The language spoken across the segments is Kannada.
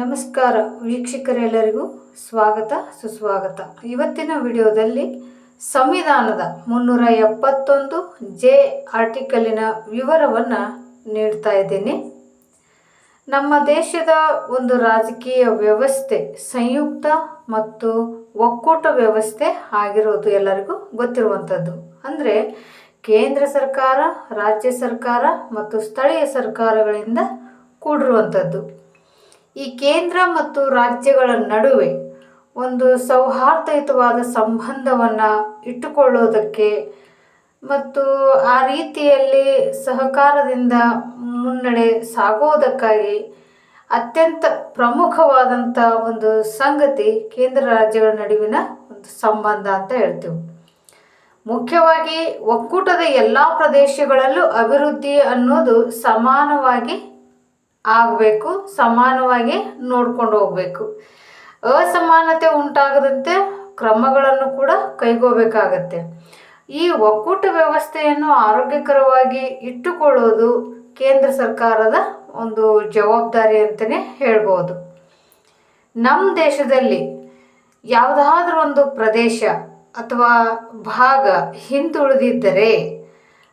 ನಮಸ್ಕಾರ ವೀಕ್ಷಕರೆಲ್ಲರಿಗೂ ಸ್ವಾಗತ, ಸುಸ್ವಾಗತ. ಇವತ್ತಿನ ವಿಡಿಯೋದಲ್ಲಿ ಸಂವಿಧಾನದ ಮುನ್ನೂರ ಎಪ್ಪತ್ತೊಂದು ಜೆ ಆರ್ಟಿಕಲಿನ ವಿವರವನ್ನು ನೀಡ್ತಾ ಇದ್ದೀನಿ. ನಮ್ಮ ದೇಶದ ಒಂದು ರಾಜಕೀಯ ವ್ಯವಸ್ಥೆ, ಸಂಯುಕ್ತ ಮತ್ತು ಒಕ್ಕೂಟ ವ್ಯವಸ್ಥೆ ಆಗಿರೋದು ಎಲ್ಲರಿಗೂ ಗೊತ್ತಿರುವಂಥದ್ದು. ಅಂದರೆ ಕೇಂದ್ರ ಸರ್ಕಾರ, ರಾಜ್ಯ ಸರ್ಕಾರ ಮತ್ತು ಸ್ಥಳೀಯ ಸರ್ಕಾರಗಳಿಂದ ಕೂಡಿರುವಂಥದ್ದು. ಈ ಕೇಂದ್ರ ಮತ್ತು ರಾಜ್ಯಗಳ ನಡುವೆ ಒಂದು ಸೌಹಾರ್ದಯುತವಾದ ಸಂಬಂಧವನ್ನು ಇಟ್ಟುಕೊಳ್ಳೋದಕ್ಕೆ ಮತ್ತು ಆ ರೀತಿಯಲ್ಲಿ ಸಹಕಾರದಿಂದ ಮುನ್ನಡೆ ಸಾಗೋದಕ್ಕಾಗಿ ಅತ್ಯಂತ ಪ್ರಮುಖವಾದಂಥ ಒಂದು ಸಂಗತಿ ಕೇಂದ್ರ ರಾಜ್ಯಗಳ ನಡುವಿನ ಒಂದು ಸಂಬಂಧ ಅಂತ ಹೇಳ್ತೇವೆ. ಮುಖ್ಯವಾಗಿ ಒಕ್ಕೂಟದ ಎಲ್ಲ ಪ್ರದೇಶಗಳಲ್ಲೂ ಅಭಿವೃದ್ಧಿ ಅನ್ನೋದು ಸಮಾನವಾಗಿ ಆಗಬೇಕು, ಸಮಾನವಾಗಿ ನೋಡ್ಕೊಂಡು ಹೋಗಬೇಕು. ಅಸಮಾನತೆ ಉಂಟಾಗದಂತೆ ಕ್ರಮಗಳನ್ನು ಕೂಡ ಕೈಗೋಬೇಕಾಗತ್ತೆ ಈ ಒಕ್ಕೂಟ ವ್ಯವಸ್ಥೆಯನ್ನು ಆರೋಗ್ಯಕರವಾಗಿ ಇಟ್ಟುಕೊಳ್ಳೋದು ಕೇಂದ್ರ ಸರ್ಕಾರದ ಒಂದು ಜವಾಬ್ದಾರಿ ಅಂತಲೇ ಹೇಳ್ಬೋದು. ನಮ್ಮ ದೇಶದಲ್ಲಿ ಯಾವುದಾದ್ರೂ ಒಂದು ಪ್ರದೇಶ ಅಥವಾ ಭಾಗ ಹಿಂದುಳಿದಿದ್ದರೆ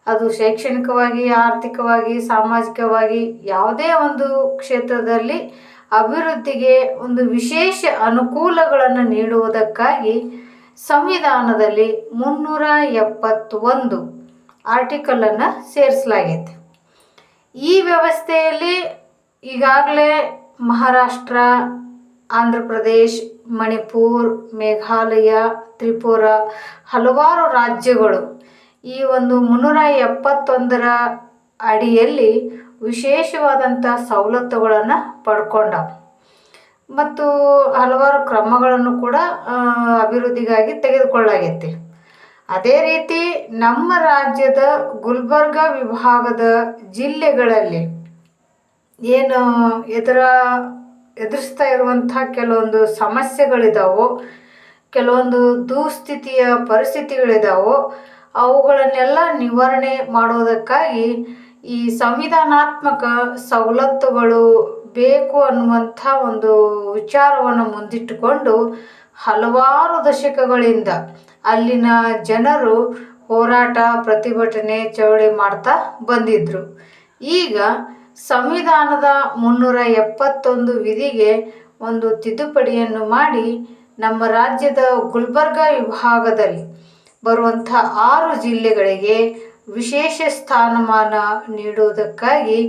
ಅದು ಶೈಕ್ಷಣಿಕವಾಗಿ, ಆರ್ಥಿಕವಾಗಿ, ಸಾಮಾಜಿಕವಾಗಿ ಯಾವುದೇ ಒಂದು ಕ್ಷೇತ್ರದಲ್ಲಿ ಅಭಿವೃದ್ಧಿಗೆ ಒಂದು ವಿಶೇಷ ಅನುಕೂಲಗಳನ್ನು ನೀಡುವುದಕ್ಕಾಗಿ ಸಂವಿಧಾನದಲ್ಲಿ ಮುನ್ನೂರ ಎಪ್ಪತ್ತೊಂದು ಆರ್ಟಿಕಲನ್ನು ಸೇರಿಸಲಾಗಿದೆ ಈ ವ್ಯವಸ್ಥೆಯಲ್ಲಿ ಈಗಾಗಲೇ ಮಹಾರಾಷ್ಟ್ರ, ಆಂಧ್ರ ಪ್ರದೇಶ್, ಮಣಿಪುರ್, ಮೇಘಾಲಯ, ತ್ರಿಪುರ ಹಲವಾರು ರಾಜ್ಯಗಳು ಈ ಒಂದು ಮುನ್ನೂರ ಎಪ್ಪತ್ತೊಂದರ ಅಡಿಯಲ್ಲಿ ವಿಶೇಷವಾದಂಥ ಸವಲತ್ತುಗಳನ್ನು ಪಡ್ಕೊಂಡ ಮತ್ತು ಹಲವಾರು ಕ್ರಮಗಳನ್ನು ಕೂಡ ಅಭಿವೃದ್ಧಿಗಾಗಿ ತೆಗೆದುಕೊಳ್ಳಾಗೈತಿ. ಅದೇ ರೀತಿ ನಮ್ಮ ರಾಜ್ಯದ ಗುಲ್ಬರ್ಗ ವಿಭಾಗದ ಜಿಲ್ಲೆಗಳಲ್ಲಿ ಏನು ಎದುರ, ಎದುರಿಸ್ತಾ ಇರುವಂಥ ಕೆಲವೊಂದು ಸಮಸ್ಯೆಗಳಿದಾವೋ, ಕೆಲವೊಂದು ದುಸ್ಥಿತಿಯ ಪರಿಸ್ಥಿತಿಗಳಿದಾವೋ ಅವುಗಳನ್ನೆಲ್ಲ ನಿವಾರಣೆ ಮಾಡೋದಕ್ಕಾಗಿ ಈ ಸಂವಿಧಾನಾತ್ಮಕ ಸವಲತ್ತುಗಳು ಬೇಕು ಅನ್ನುವಂಥ ಒಂದು ವಿಚಾರವನ್ನು ಮುಂದಿಟ್ಟುಕೊಂಡು ಹಲವಾರು ದಶಕಗಳಿಂದ ಅಲ್ಲಿನ ಜನರು ಹೋರಾಟ, ಪ್ರತಿಭಟನೆ, ಚಳವಳಿ ಮಾಡ್ತಾ ಬಂದಿದ್ದರು ಈಗ ಸಂವಿಧಾನದ ಮುನ್ನೂರ ಎಪ್ಪತ್ತೊಂದು ವಿಧಿಗೆ ಒಂದು ತಿದ್ದುಪಡಿಯನ್ನು ಮಾಡಿ ನಮ್ಮ ರಾಜ್ಯದ ಗುಲ್ಬರ್ಗ ವಿಭಾಗದಲ್ಲಿ ಬರುವಂಥ ಆರು ಜಿಲ್ಲೆಗಳಿಗೆ ವಿಶೇಷ ಸ್ಥಾನಮಾನ ನೀಡುವುದಕ್ಕಾಗಿ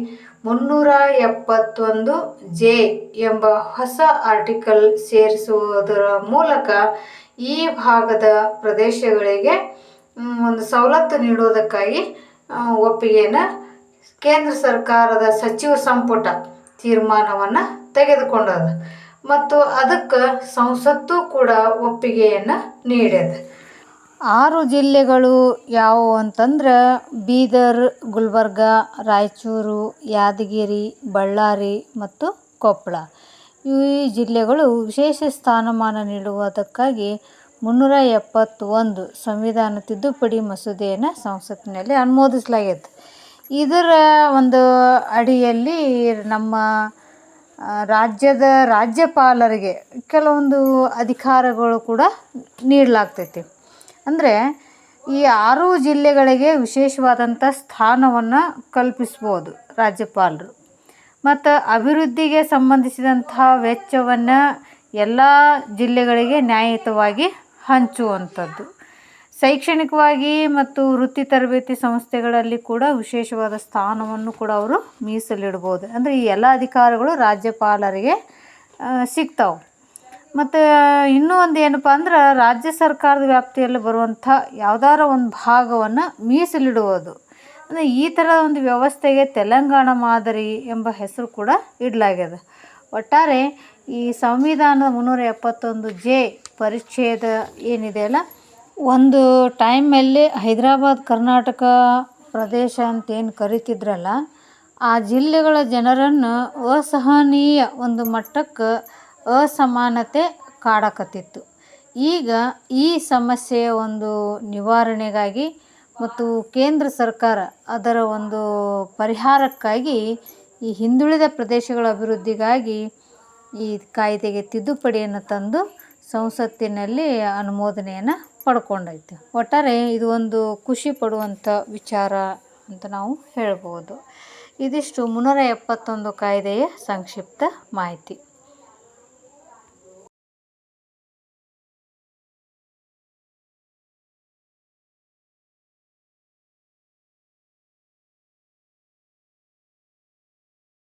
ಮುನ್ನೂರ ಎಪ್ಪತ್ತೊಂದು ಜೆ ಎಂಬ ಹೊಸ ಆರ್ಟಿಕಲ್ ಸೇರಿಸುವುದರ ಮೂಲಕ ಈ ಭಾಗದ ಪ್ರದೇಶಗಳಿಗೆ ಒಂದು ಸವಲತ್ತು ನೀಡುವುದಕ್ಕಾಗಿ ಒಪ್ಪಿಗೆಯನ್ನು ಕೇಂದ್ರ ಸರ್ಕಾರದ ಸಚಿವ ಸಂಪುಟ ತೀರ್ಮಾನವನ್ನು ತೆಗೆದುಕೊಂಡದ ಮತ್ತು ಅದಕ್ಕೆ ಸಂಸತ್ತು ಕೂಡ ಒಪ್ಪಿಗೆಯನ್ನು ನೀಡ್ಯದ ಆರು ಜಿಲ್ಲೆಗಳು ಯಾವುವು ಅಂತಂದ್ರೆ ಬೀದರ್, ಗುಲ್ಬರ್ಗ, ರಾಯಚೂರು, ಯಾದಗಿರಿ, ಬಳ್ಳಾರಿ ಮತ್ತು ಕೊಪ್ಪಳ. ಈ ಜಿಲ್ಲೆಗಳು ವಿಶೇಷ ಸ್ಥಾನಮಾನ ನೀಡುವುದಕ್ಕಾಗಿ ಮುನ್ನೂರ ಎಪ್ಪತ್ತೊಂದು ಸಂವಿಧಾನ ತಿದ್ದುಪಡಿ ಮಸೂದೆಯನ್ನು ಸಂಸತ್ತಿನಲ್ಲಿ ಅನುಮೋದಿಸಲಾಗಿತ್ತು. ಇದರ ಒಂದು ಅಡಿಯಲ್ಲಿ ನಮ್ಮ ರಾಜ್ಯದ ರಾಜ್ಯಪಾಲರಿಗೆ ಕೆಲವೊಂದು ಅಧಿಕಾರಗಳು ಕೂಡ ನೀಡಲಾಗ್ತೈತಿ. ಅಂದರೆ ಈ ಆರು ಜಿಲ್ಲೆಗಳಿಗೆ ವಿಶೇಷವಾದಂಥ ಸ್ಥಾನವನ್ನು ಕಲ್ಪಿಸ್ಬೋದು ರಾಜ್ಯಪಾಲರು. ಮತ್ತು ಅಭಿವೃದ್ಧಿಗೆ ಸಂಬಂಧಿಸಿದಂಥ ವೆಚ್ಚವನ್ನು ಎಲ್ಲ ಜಿಲ್ಲೆಗಳಿಗೆ ನ್ಯಾಯಯುತವಾಗಿ ಹಂಚುವಂಥದ್ದು. ಶೈಕ್ಷಣಿಕವಾಗಿ ಮತ್ತು ವೃತ್ತಿ ತರಬೇತಿ ಸಂಸ್ಥೆಗಳಲ್ಲಿ ಕೂಡ ವಿಶೇಷವಾದ ಸ್ಥಾನವನ್ನು ಕೂಡ ಅವರು ಮೀಸಲಿಡ್ಬೋದು. ಅಂದರೆ ಈ ಎಲ್ಲ ಅಧಿಕಾರಗಳು ರಾಜ್ಯಪಾಲರಿಗೆ ಸಿಗ್ತಾವೆ. ಮತ್ತು ಇನ್ನೂ ಒಂದು ಏನಪ್ಪ ಅಂದ್ರೆ ರಾಜ್ಯ ಸರ್ಕಾರದ ವ್ಯಾಪ್ತಿಯಲ್ಲಿ ಬರುವಂಥ ಯಾವ್ದಾರ ಒಂದು ಭಾಗವನ್ನು ಮೀಸಲಿಡುವುದು. ಅಂದರೆ ಈ ಥರ ಒಂದು ವ್ಯವಸ್ಥೆಗೆ ತೆಲಂಗಾಣ ಮಾದರಿ ಎಂಬ ಹೆಸರು ಕೂಡ ಇಡಲಾಗ್ಯದ. ಒಟ್ಟಾರೆ ಈ ಸಂವಿಧಾನದ ಮುನ್ನೂರ ಎಪ್ಪತ್ತೊಂದು ಜೆ ಪರಿಚ್ಛೇದ ಏನಿದೆಯಲ್ಲ ಒಂದು ಟೈಮಲ್ಲಿ ಹೈದರಾಬಾದ್, ಕರ್ನಾಟಕ ಪ್ರದೇಶ ಅಂತ ಏನು ಕರಿತಿದ್ರಲ್ಲ, ಆ ಜಿಲ್ಲೆಗಳ ಜನರನ್ನು ಅಸಹನೀಯ ಒಂದು ಮಟ್ಟಕ್ಕೆ ಅಸಮಾನತೆ ಕಾಡಕತ್ತಿತ್ತು. ಈಗ ಈ ಸಮಸ್ಯೆಯ ಒಂದು ನಿವಾರಣೆಗಾಗಿ ಮತ್ತು ಕೇಂದ್ರ ಸರ್ಕಾರ ಅದರ ಒಂದು ಪರಿಹಾರಕ್ಕಾಗಿ ಈ ಹಿಂದುಳಿದ ಪ್ರದೇಶಗಳ ಅಭಿವೃದ್ಧಿಗಾಗಿ ಈ ಕಾಯ್ದೆಗೆ ತಿದ್ದುಪಡಿಯನ್ನು ತಂದು ಸಂಸತ್ತಿನಲ್ಲಿ ಅನುಮೋದನೆಯನ್ನು ಪಡ್ಕೊಂಡೈತೆ. ಒಟ್ಟಾರೆ ಇದು ಒಂದು ಖುಷಿ ಪಡುವಂಥ ವಿಚಾರ ಅಂತ ನಾವು ಹೇಳ್ಬೋದು. ಇದಿಷ್ಟು ಮುನ್ನೂರ ಎಪ್ಪತ್ತೊಂದು ಕಾಯ್ದೆಯ ಸಂಕ್ಷಿಪ್ತ ಮಾಹಿತಿ.